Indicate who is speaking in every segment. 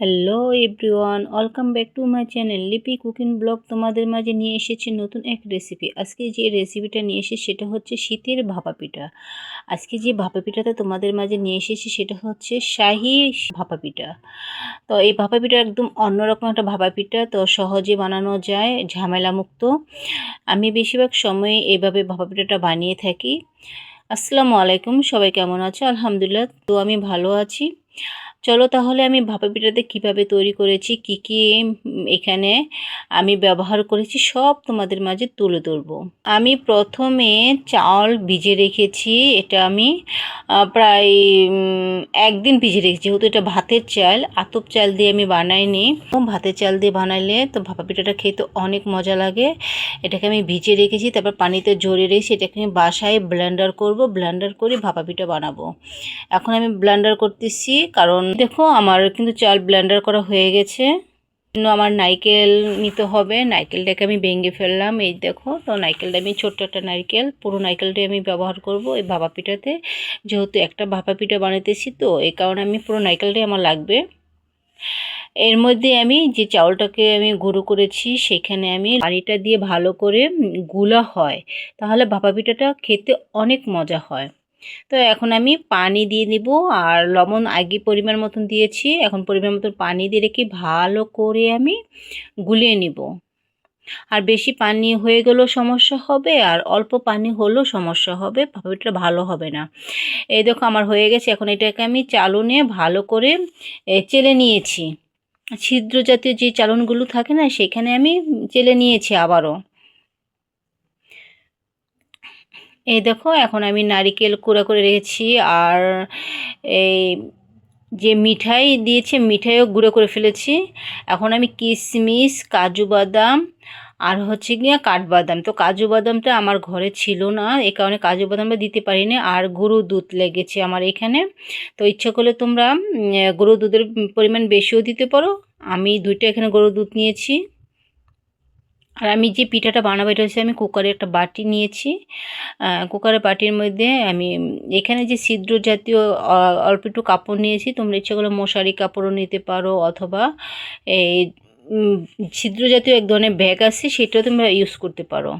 Speaker 1: Hello everyone welcome back to my channel Lipi cooking blog তোমাদের মাঝে নিয়ে এসেছি নতুন এক রেসিপি আজকে যে রেসিপিটা নিয়ে এসেছি সেটা হচ্ছে শীতের ভাপা পিঠা। আজকে যে ভাপা পিঠাটা তোমাদের মাঝে নিয়ে এসেছি সেটা হচ্ছে শাহি ভাপা পিঠা। তো এই ভাপা পিঠা একদম অন্যরকম একটা ভাপা পিঠা, তো সহজে বানানো যায় ঝামেলা মুক্ত আমি বেশিরভাগ সময় এইভাবে ভাপা পিঠাটা বানিয়ে থাকি। আসসালামু আলাইকুম, সবাই কেমন আছো? আলহামদুলিল্লাহ, তো আমি ভালো আছি। চলো তাহলে আমি ভাপা পিঠাতে কীভাবে তৈরি করেছি, কি কি এখানে আমি ব্যবহার করেছি, সব তোমাদের মাঝে তুলে ধরবো। আমি প্রথমে চাল ভিজে রেখেছি, এটা আমি প্রায় একদিন ভিজে রেখেছি, যেহেতু এটা ভাতের চাল, আতপ চাল দিয়ে আমি বানাইনি। ভাতের চাল দিয়ে বানাইলে তো ভাপা পিঠাটা খেতে অনেক মজা লাগে। এটাকে আমি ভিজে রেখেছি, তারপর পানিতে জড়িয়ে রেখেছি, এটাকে আমি বাসায় ব্লেন্ডার করব, ব্লেন্ডার করে ভাপা পিঠা বানাবো। এখন আমি ব্লেন্ডার করতেছি, কারণ দেখো, আমার কিন্তু চাল ব্লেন্ডার করা হয়ে গেছে। জন্য আমার নাইকেল নিতে হবে। নাইকেলটাকে আমি ভেঙে ফেললাম। এই দেখো, তো নাইকেলটা আমি ছোট্ট একটা নারকেল, পুরো নাইকেলটাই আমি ব্যবহার করব এই ভাপা পিঠাতে। যেহেতু একটা ভাপা পিঠা বানাতেছি তো, এই কারণে আমি পুরো নাইকেলটাই আমার লাগবে। এর মধ্যে আমি যে চাউলটাকে আমি গুঁড়ো করেছি, সেখানে আমি পানিটা দিয়ে ভালো করে গুলা হয়। তাহলে ভাপা পিঠাটা খেতে অনেক মজা হয়। তো এখন আমি পানি দিয়ে দিব আর লবণ আগে পরিমাণ মতন দিয়েছি, এখন পরিমাণ মতন পানি দিয়ে রেখে ভালো করে আমি গুলিয়ে নিব। আর বেশি পানি হয়ে গেলেও সমস্যা হবে, আর অল্প পানি হলেও সমস্যা হবে ভাপাপিঠাটা ভালো হবে না। এই দেখো আমার হয়ে গেছে, এখন এটাকে আমি চালনে ভালো করে চেলে নিয়েছি। ছিদ্র জাতীয় যে চালনগুলো থাকে না, সেখানে আমি চেলে নিয়েছি আবারও। এই দেখো, এখন আমি নারিকেল কুড়া করে রেখেছি, আর এই যে মিঠাই দিয়েছে, মিঠাইও গুঁড়ো করে ফেলেছি। এখন আমি কিশমিশ, কাজু বাদাম, আর হচ্ছে গিয়ে কাঠবাদাম। তো কাজু বাদামটা আমার ঘরে ছিল না, এ কারণে কাজু বাদামটা দিতে পারিনি, আর গরু দুধ লেগেছে আমার এখানে। তো ইচ্ছা করলে তোমরা গরু দুধের পরিমাণ বেশিও দিতে পারো। আমি দুইটা এখানে গরু দুধ নিয়েছি। আর আমি যে পিঠাটা বানাবো, এটা হচ্ছে আমি কুকারে একটা বাটি নিয়েছি। কুকারের বাটির মধ্যে আমি, এখানে যে ছিদ্র জাতীয় অল্প একটু কাপড় নিয়েছি, তোমরা ইচ্ছে করলে মশারি কাপড়ও নিতে পারো অথবা এই ছিদ্র জাতীয় এক ধরনের ব্যাগ আছে, সেটাও তোমরা ইউজ করতে পারো।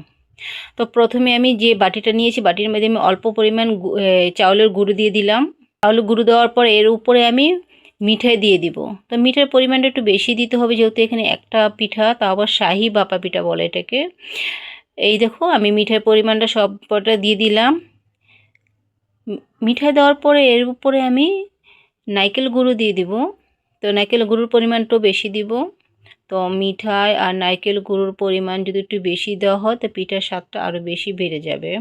Speaker 1: তো প্রথমে আমি যে বাটিটা নিয়েছি, বাটির মধ্যে আমি অল্প পরিমাণ চাউলের গুঁড়ো দিয়ে দিলাম। চাউলের গুঁড়ো দেওয়ার পর এর উপরে আমি মিঠাই দিয়ে দিব। তো মিঠার পরিমাণটা একটু বেশি দিতে হবে, যেহেতু এখানে একটা পিঠা, তা আবার শাহি বাপা পিঠা বলে এটাকে। এই দেখো, আমি মিঠার পরিমাণটা সবটা দিয়ে দিলাম। মিঠাই দেওয়ার পরে এর উপরে আমি নাইকেল গুঁড়ো দিয়ে দিব। তো নাইকেল গুঁড়োর পরিমাণটাও বেশি দিব। তো মিঠাই আর নারকেল গুঁড়োর পরিমাণ যদি একটু বেশি দেওয়া হয়, তো পিঠার স্বাদটা আরও বেশি বেড়ে যাবে।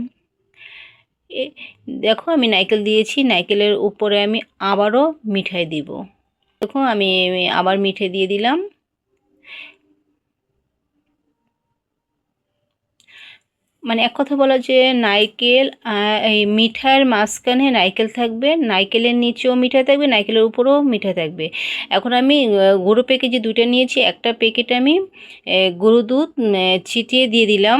Speaker 1: দেখো আমি নাইকেল দিয়েছি নাইকেলের উপরে আমি আবারও মিঠাই দিব। দেখো আমি আবার মিঠে দিয়ে দিলাম। মানে এক কথা বলা যে নাইকেল এই মিঠাইয়ের মাঝখানে নাইকেল থাকবে নাইকেলের নিচেও মিঠাই থাকবে নাইকেলের উপরেও মিঠাই থাকবে। এখন আমি গুঁড়ো প্যাকেট যে দুইটা নিয়েছি, একটা প্যাকেট আমি গুঁড়ো দুধ ছিটিয়ে দিয়ে দিলাম।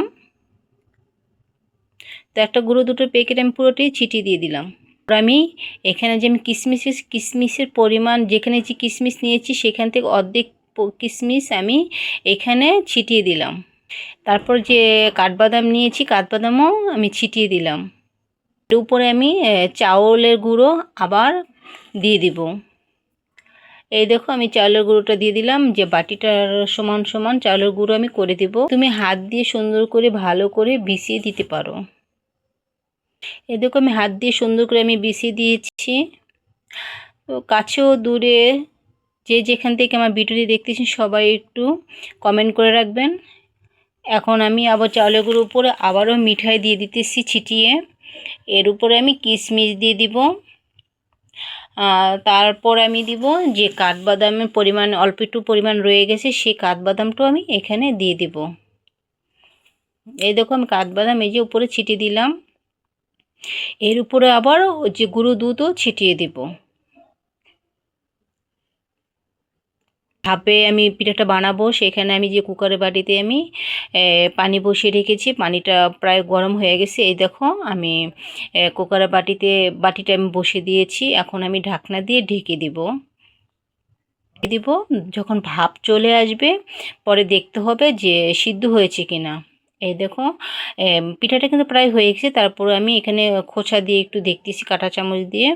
Speaker 1: তো একটা গুঁড়ো দুটো প্যাকেট আমি পুরোটাই ছিটিয়ে দিয়ে দিলাম। আমি এখানে যে আমি কিশমিশ কিশমিশের পরিমাণ, যেখানে যে কিশমিশ নিয়েছি সেখান থেকে অর্ধেক কিশমিশ আমি এখানে ছিটিয়ে দিলাম। তারপর যে কাঠবাদাম নিয়েছি, কাঠবাদামও আমি ছিটিয়ে দিলাম। এর উপরে আমি চাউলের গুঁড়ো আবার দিয়ে দিব। এই দেখো আমি চাউলের গুঁড়োটা দিয়ে দিলাম, যে বাটিটার সমান সমান চাউলের গুঁড়ো আমি করে দিব। তুমি হাত দিয়ে সুন্দর করে, ভালো করে বিছিয়ে দিতে পারো। এই দেখো আমি হাত দিয়ে সুন্দর করে আমি বিছিয়ে দিয়েছি। তো কাছেও দূরে যে যেখান থেকে আমার ভিডিওটি দেখতেছেন সবাই একটু কমেন্ট করে রাখবেন। এখন আমি আবার চাউলের উপরে আবারও মিঠাই দিয়ে দিতেছি ছিটিয়ে। এর উপরে আমি কিশমিশ দিয়ে দিব। তারপর আমি দিব যে কাঠবাদামের পরিমাণ, অল্প একটু পরিমাণ রয়ে গেছে, সেই কাঠবাদামটাও আমি এখানে দিয়ে দিব। এই দেখো আমি কাঠবাদাম এই যে উপরে ছিটিয়ে দিলাম। এর উপরে আবার যে গুঁড়ো দুধও ছিটিয়ে দেবো। ভাপে আমি পিঠাটা বানাবো, সেখানে আমি যে কুকারের বাটিতে আমি পানি বসিয়ে রেখেছি, পানিটা প্রায় গরম হয়ে গেছে। এই দেখো, আমি কুকারের বাটিতে, বাটিটা আমি বসিয়ে দিয়েছি। এখন আমি ঢাকনা দিয়ে ঢেকে দিব। দিব, যখন ভাপ চলে আসবে, পরে দেখতে হবে যে সিদ্ধ হয়েছে কি না এই দেখো পিঠাটা কিন্তু প্রায় হয়ে গেছে। তারপরে আমি এখানে খোঁচা দিয়ে একটু দেখতেছি, কাঁটা চামচ দিয়ে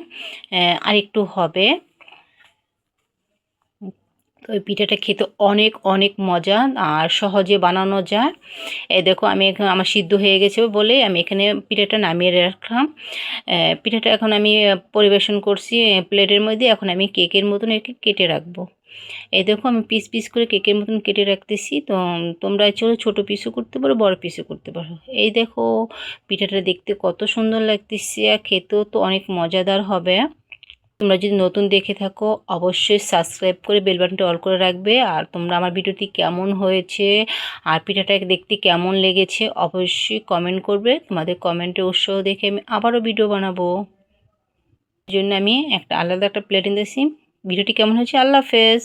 Speaker 1: আর একটু হবে। তো ওই পিঠাটা খেতে অনেক অনেক মজা আর সহজে বানানো যায়। এই দেখো, আমি এখানে আমার সিদ্ধ হয়ে গেছে বলে আমি এখানে পিঠাটা নামিয়ে রাখলাম। পিঠাটা এখন আমি পরিবেশন করছি প্লেটের মধ্যে। এখন আমি কেকের মতন একে কেটে রাখব। এই দেখো আমি পিস পিস করে কেকের মতন কেটে রাখতেছি। তো, তোমরা চলো ছোটো পিসও করতে পারো, বড় পিসও করতে পারো। এই দেখো, পিঠাটা দেখতে কত সুন্দর লাগতেছে আর খেতেও তো অনেক মজাদার হবে। তোমরা যদি নতুন দেখে থাকো, অবশ্যই সাবস্ক্রাইব করে বেল বাটনটা অল করে রাখবে। আর তোমরা আমার ভিডিওটি কেমন হয়েছে আর পিঠাটা দেখতে কেমন লেগেছে, অবশ্যই কমেন্ট করবে। তোমাদের কমেন্টে উৎসাহ দেখে আমি আবারও ভিডিও বানাবো। জন্য আমি একটা আলাদা একটা প্লেট এনেছি। ভিডিওটি কেমন হয়েছে? আল্লাহ হাফেজ।